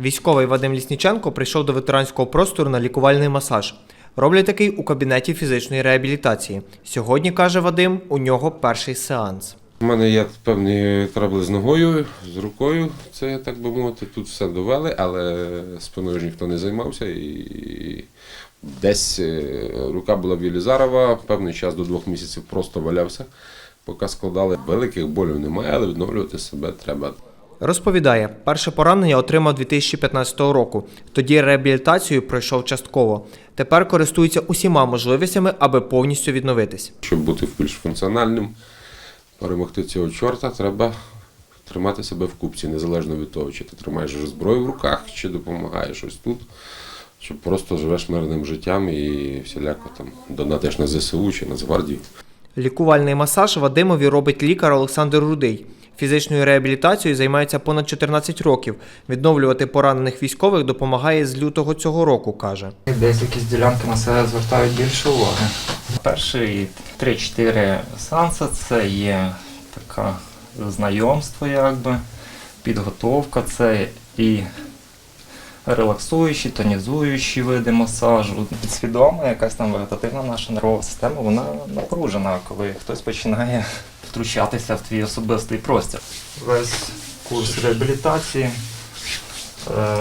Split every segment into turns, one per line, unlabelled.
Військовий Вадим Лісніченко прийшов до ветеранського простору на лікувальний масаж. Роблять такий у кабінеті фізичної реабілітації. Сьогодні, каже Вадим, у нього перший сеанс.
У мене є певні трабли з ногою, з рукою, це так би мовити, тут все довели, але спиною ж ніхто не займався. І десь е, рука була в Єлізарова, певний час до двох місяців просто валявся, поки складали. Великих болів немає, але відновлювати себе треба.
Розповідає, перше поранення отримав 2015 року. Тоді реабілітацію пройшов частково. Тепер користується усіма можливостями, аби повністю відновитись.
Щоб бути більш функціональним, перемогти цього чорта, треба тримати себе в купці, незалежно від того, чи ти тримаєш зброю в руках, чи допомагаєш ось тут, чи просто живеш мирним життям і всіляко там донатиш на ЗСУ чи Нацгвардію.
Лікувальний масаж Вадимові робить лікар Олександр Рудий. Фізичною реабілітацією займається понад 14 років. Відновлювати поранених військових допомагає з лютого цього року, каже.
Десь якісь ділянки на себе звертають більше уваги.
Перші 3-4 сеанси це є таке знайомство, якби, підготовка, це і релаксуючі, тонізуючі види масажу. Підсвідома, якась там вегетативна наша нервова система, вона напружена, коли хтось починає втручатися в твій особистий простір. Весь курс реабілітації е,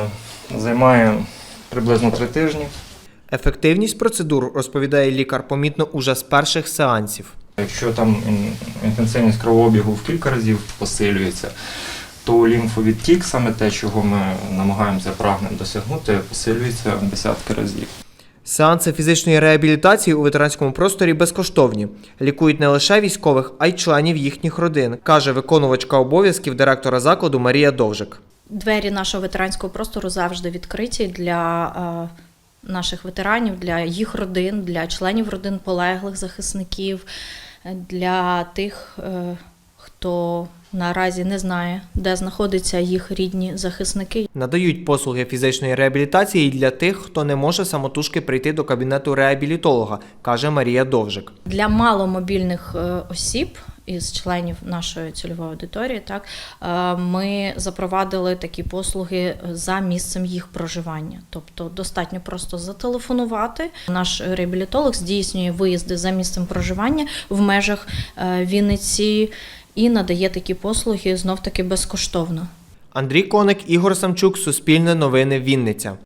займає приблизно 3 тижні.
Ефективність процедур, розповідає лікар, помітно уже з перших сеансів.
Якщо там інтенсивність кровообігу в кілька разів посилюється, то лімфовідтік, саме те, чого ми намагаємося прагнемо досягнути, посилюється в десятки разів.
Сеанси фізичної реабілітації у ветеранському просторі безкоштовні. Лікують не лише військових, а й членів їхніх родин, каже виконувачка обов'язків директора закладу Марія Довжик.
Двері нашого ветеранського простору завжди відкриті для е, наших ветеранів, для їх родин, для членів родин полеглих захисників, е, для тих, е, хто наразі не знає, де знаходяться їх рідні захисники.
Надають послуги фізичної реабілітації для тих, хто не може самотужки прийти до кабінету реабілітолога, каже Марія Довжик.
Для маломобільних е, осіб із членів нашої цільової аудиторії, так е, ми запровадили такі послуги за місцем їх проживання. Тобто достатньо просто зателефонувати. Наш реабілітолог здійснює виїзди за місцем проживання в межах е, Вінниці і надає такі послуги знов таки безкоштовно.
Андрій Коник, Ігор Самчук, Суспільне новини Вінниця.